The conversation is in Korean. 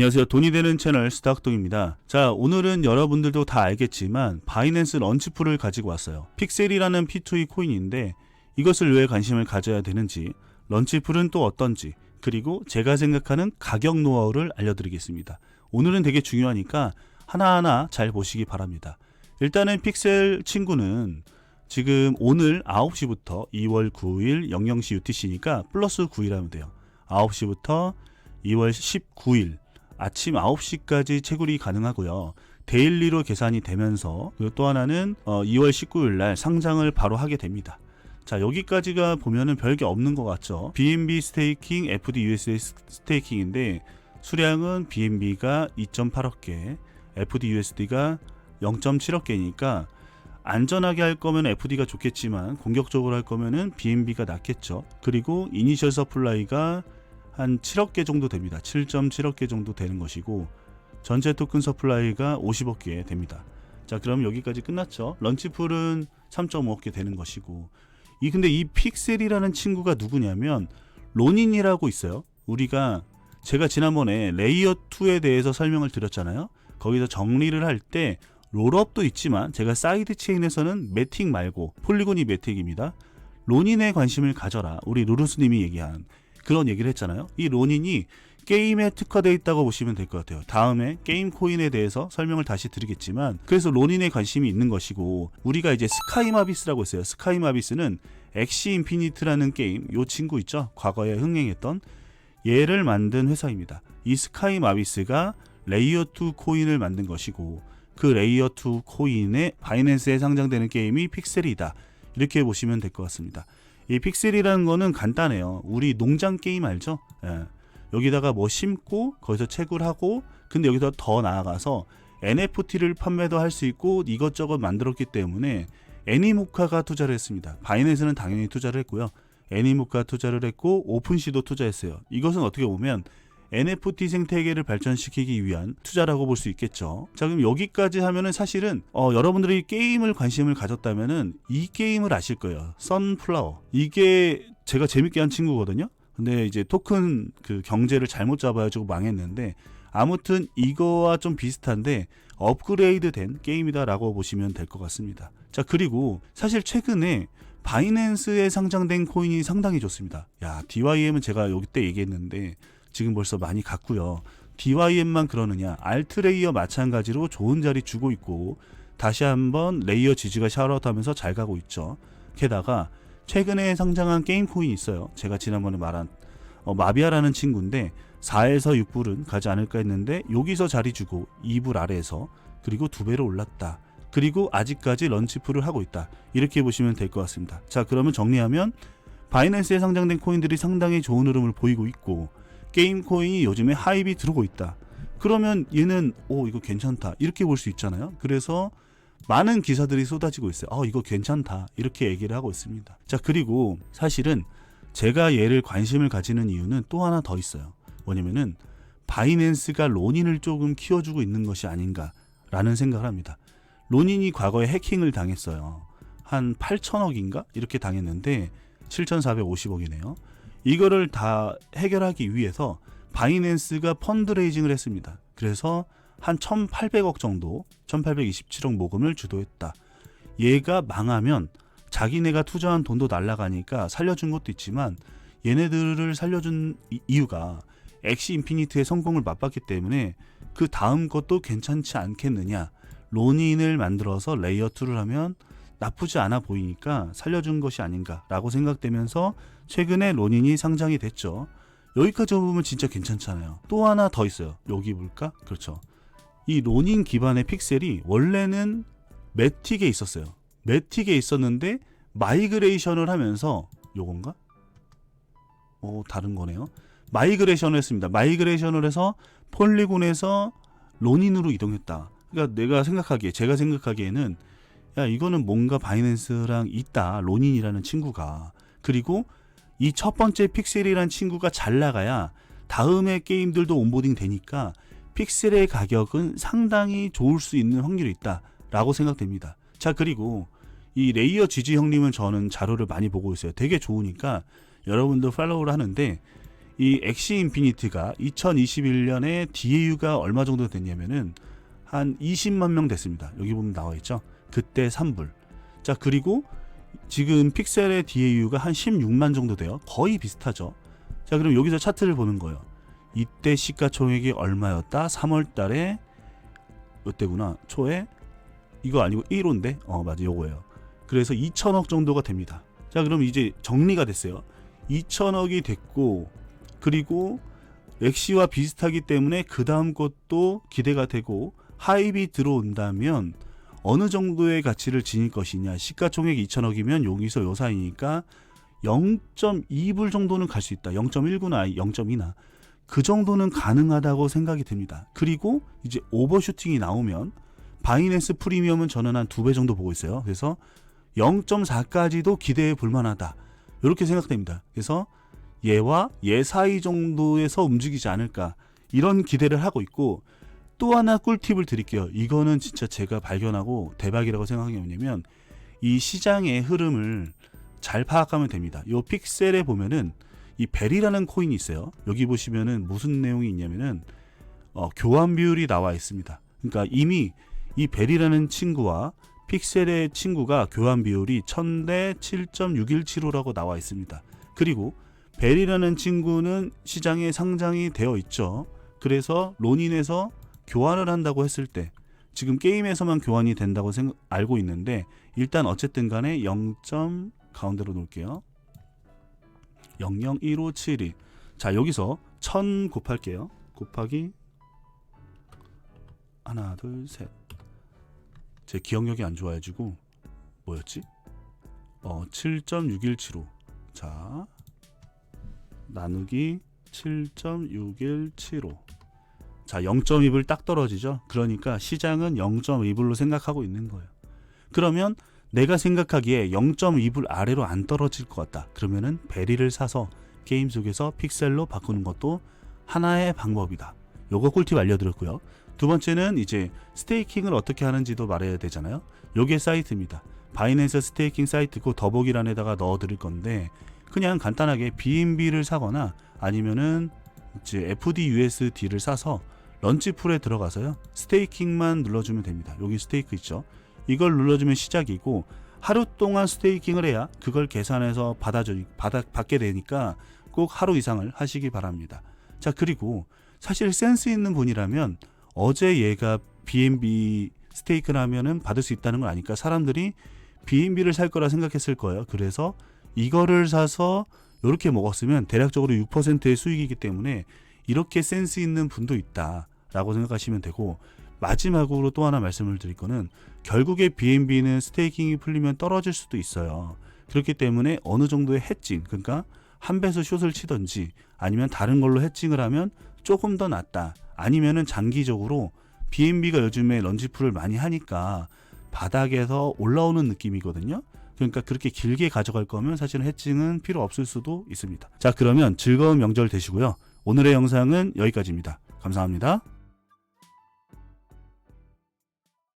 안녕하세요. 돈이 되는 채널 스타학동입니다. 자, 오늘은 여러분들도 다 알겠지만 바이낸스 런치풀을 가지고 왔어요. 픽셀이라는 P2E 코인인데 이것을 왜 관심을 가져야 되는지, 런치풀은 또 어떤지, 그리고 제가 생각하는 가격 노하우를 알려드리겠습니다. 오늘은 되게 중요하니까 하나하나 잘 보시기 바랍니다. 일단은 픽셀 친구는 지금 오늘 9시부터 2월 9일 00시 UTC니까 플러스 9일 하면 돼요. 9시부터 2월 19일 아침 9시까지 채굴이 가능하고요. 데일리로 계산이 되면서 또 하나는 어, 2월 19일 날 상장을 바로 하게 됩니다. 자 여기까지가 보면은 별게 없는 것 같죠. BNB 스테이킹, FD USA 스테이킹인데 수량은 BNB가 2.8억 개, FD USD가 0.7억 개니까 안전하게 할 거면 FD가 좋겠지만 공격적으로 할 거면은 BNB가 낫겠죠. 그리고 이니셜 서플라이가 한 7억 개 정도 됩니다. 7.7억 개 정도 되는 것이고 전체 토큰 서플라이가 50억 개 됩니다. 자, 그럼 여기까지 끝났죠. 런치풀은 3.5억 개 되는 것이고 이 근데 이 픽셀이라는 친구가 누구냐면 로닌이라고 있어요. 우리가 제가 지난번에 레이어 2에 대해서 설명을 드렸잖아요. 거기서 정리를 할 때 롤업도 있지만 제가 사이드 체인에서는 매틱 말고 폴리곤이 매틱입니다. 로닌에 관심을 가져라. 우리 루루스님이 얘기한 그런 얘기를 했잖아요. 이 로닌이 게임에 특화되어 있다고 보시면 될 것 같아요. 다음에 게임 코인에 대해서 설명을 다시 드리겠지만 그래서 로닌에 관심이 있는 것이고 우리가 이제 스카이마비스라고 있어요. 스카이마비스는 엑시 인피니트라는 게임 요 친구 있죠. 과거에 흥행했던 얘를 만든 회사입니다. 이 스카이마비스가 레이어 2 코인을 만든 것이고 그 레이어 2 코인의 바이낸스에 상장되는 게임이 픽셀이다. 이렇게 보시면 될 것 같습니다. 이 픽셀이라는 거는 간단해요. 우리 농장 게임 알죠? 예. 여기다가 뭐 심고 거기서 채굴하고 근데 여기서 더 나아가서 NFT를 판매도 할 수 있고 이것저것 만들었기 때문에 애니모카가 투자를 했습니다. 바이낸스는 당연히 투자를 했고요. 애니모카 투자를 했고 오픈시도 투자했어요. 이것은 어떻게 보면 NFT 생태계를 발전시키기 위한 투자라고 볼 수 있겠죠. 자, 그럼 여기까지 하면은 사실은 어, 여러분들이 게임을 관심을 가졌다면은 이 게임을 아실 거예요. 선플라워. 이게 제가 재밌게 한 친구거든요. 근데 이제 토큰 그 경제를 잘못 잡아가지고 망했는데 아무튼 이거와 좀 비슷한데 업그레이드 된 게임이다라고 보시면 될 것 같습니다. 자, 그리고 사실 최근에 바이낸스에 상장된 코인이 상당히 좋습니다. 야, DYM은 제가 여기 때 얘기했는데 지금 벌써 많이 갔고요. DYM만 그러느냐? 알트 레이어 마찬가지로 좋은 자리 주고 있고 다시 한번 레이어 지지가 샤워아웃하면서 잘 가고 있죠. 게다가 최근에 상장한 게임 코인이 있어요. 제가 지난번에 말한 어, 마비아라는 친구인데 4에서 6불은 가지 않을까 했는데 여기서 자리 주고 2불 아래에서 그리고 두 배로 올랐다. 그리고 아직까지 런치풀을 하고 있다. 이렇게 보시면 될 것 같습니다. 자, 그러면 정리하면 바이낸스에 상장된 코인들이 상당히 좋은 흐름을 보이고 있고 게임 코인이 요즘에 하입이 들어오고 있다. 그러면 얘는 오 이거 괜찮다 이렇게 볼 수 있잖아요. 그래서 많은 기사들이 쏟아지고 있어요. 어 이거 괜찮다 이렇게 얘기를 하고 있습니다. 자 그리고 사실은 제가 얘를 관심을 가지는 이유는 또 하나 더 있어요. 뭐냐면은 바이낸스가 로닌을 조금 키워주고 있는 것이 아닌가라는 생각을 합니다. 로닌이 과거에 해킹을 당했어요. 한 8천억인가 이렇게 당했는데 7,450억이네요. 이거를 다 해결하기 위해서 바이낸스가 펀드레이징을 했습니다. 그래서 한 1,800억 정도, 1,827억 모금을 주도했다. 얘가 망하면 자기네가 투자한 돈도 날라가니까 살려준 것도 있지만 얘네들을 살려준 이- 이유가 엑시 인피니트의 성공을 맛봤기 때문에 그 다음 것도 괜찮지 않겠느냐. 로닌을 만들어서 레이어 2를 하면 나쁘지 않아 보이니까 살려준 것이 아닌가라고 생각되면서 최근에 로닌이 상장이 됐죠. 여기까지 보면 진짜 괜찮잖아요. 또 하나 더 있어요. 여기 볼까? 그렇죠. 이 로닌 기반의 픽셀이 원래는 매틱에 있었어요. 매틱에 있었는데 마이그레이션을 하면서 요건가? 오 다른 거네요. 마이그레이션을 했습니다. 마이그레이션을 해서 폴리곤에서 로닌으로 이동했다. 그러니까 내가 생각하기에 제가 생각하기에는 야 이거는 뭔가 바이낸스랑 있다 로닌이라는 친구가 그리고 이 첫 번째 픽셀이라는 친구가 잘 나가야 다음에 게임들도 온보딩 되니까 픽셀의 가격은 상당히 좋을 수 있는 확률이 있다라고 생각됩니다. 자 그리고 이 레이어 지지 형님은 저는 자료를 많이 보고 있어요. 되게 좋으니까 여러분도 팔로우를 하는데 이 엑시 인피니트가 2021년에 DAU가 얼마 정도 됐냐면은 한 20만 명 됐습니다. 여기 보면 나와 있죠. 그때 3불. 자, 그리고 지금 픽셀의 DAU가 한 16만 정도 돼요. 거의 비슷하죠. 자, 그럼 여기서 차트를 보는 거예요. 이때 시가총액이 얼마였다? 3월 달에 이때구나. 초에 이거 아니고 1호인데. 어, 맞아. 요거예요. 그래서 2천억 정도가 됩니다. 자, 그럼 이제 정리가 됐어요. 2천억이 됐고 그리고 엑시와 비슷하기 때문에 그 다음 것도 기대가 되고 하입이 들어온다면 어느 정도의 가치를 지닐 것이냐. 시가총액 2천억이면 여기서 요 사이니까 0.2불 정도는 갈 수 있다. 0.19나 0.2나. 그 정도는 가능하다고 생각이 듭니다. 그리고 이제 오버슈팅이 나오면 바이낸스 프리미엄은 저는 한 두 배 정도 보고 있어요. 그래서 0.4까지도 기대해 볼 만하다. 이렇게 생각됩니다. 그래서 얘와 얘 사이 정도에서 움직이지 않을까. 이런 기대를 하고 있고 또 하나 꿀팁을 드릴게요. 이거는 진짜 제가 발견하고 대박이라고 생각한 게 뭐냐면 이 시장의 흐름을 잘 파악하면 됩니다. 요 픽셀에 보면은 이 벨이라는 코인이 있어요. 여기 보시면은 무슨 내용이 있냐면은 어, 교환 비율이 나와 있습니다. 그러니까 이미 이 벨이라는 친구와 픽셀의 친구가 교환 비율이 1000대 7.617호라고 나와 있습니다. 그리고 벨이라는 친구는 시장에 상장이 되어 있죠. 그래서 론인에서 교환을 한다고 했을 때 지금 게임에서만 교환이 된다고 생각, 알고 있는데 일단 어쨌든 간에 0. 가운데로 놓을게요. 001572. 자, 여기서 1000 곱할게요. 곱하기 하나, 둘, 셋. 제 기억력이 안 좋아가지고 뭐였지? 어, 7.6175. 자, 나누기 7.6175. 자, 0.2불 딱 떨어지죠. 그러니까 시장은 0.2불로 생각하고 있는 거예요. 그러면 내가 생각하기에 0.2불 아래로 안 떨어질 것 같다. 그러면은 베리를 사서 게임 속에서 픽셀로 바꾸는 것도 하나의 방법이다. 요거 꿀팁 알려드렸고요. 두 번째는 이제 스테이킹을 어떻게 하는지도 말해야 되잖아요. 요게 사이트입니다. 바이낸스 스테이킹 사이트고 더보기란에다가 넣어 드릴 건데 그냥 간단하게 BNB를 사거나 아니면은 이제 FDUSD를 사서 런치 풀에 들어가서요 스테이킹만 눌러주면 됩니다. 여기 스테이크 있죠. 이걸 눌러주면 시작이고 하루 동안 스테이킹을 해야 그걸 계산해서 받아줘 받아 받게 되니까 꼭 하루 이상을 하시기 바랍니다. 자 그리고 사실 센스 있는 분이라면 어제 얘가 BNB 스테이크라면은 받을 수 있다는 걸 아니까 사람들이 BNB를 살 거라 생각했을 거예요. 그래서 이거를 사서 이렇게 먹었으면 대략적으로 6%의 수익이기 때문에 이렇게 센스 있는 분도 있다 라고 생각하시면 되고 마지막으로 또 하나 말씀을 드릴 거는 결국에 BNB는 스테이킹이 풀리면 떨어질 수도 있어요. 그렇기 때문에 어느 정도의 해칭 그러니까 한 배수 숏을 치든지 아니면 다른 걸로 해칭을 하면 조금 더 낫다. 아니면은 장기적으로 BNB가 요즘에 런지풀을 많이 하니까 바닥에서 올라오는 느낌이거든요. 그러니까 그렇게 길게 가져갈 거면 사실은 해칭은 필요 없을 수도 있습니다. 자, 그러면 즐거운 명절 되시고요. 오늘의 영상은 여기까지입니다. 감사합니다.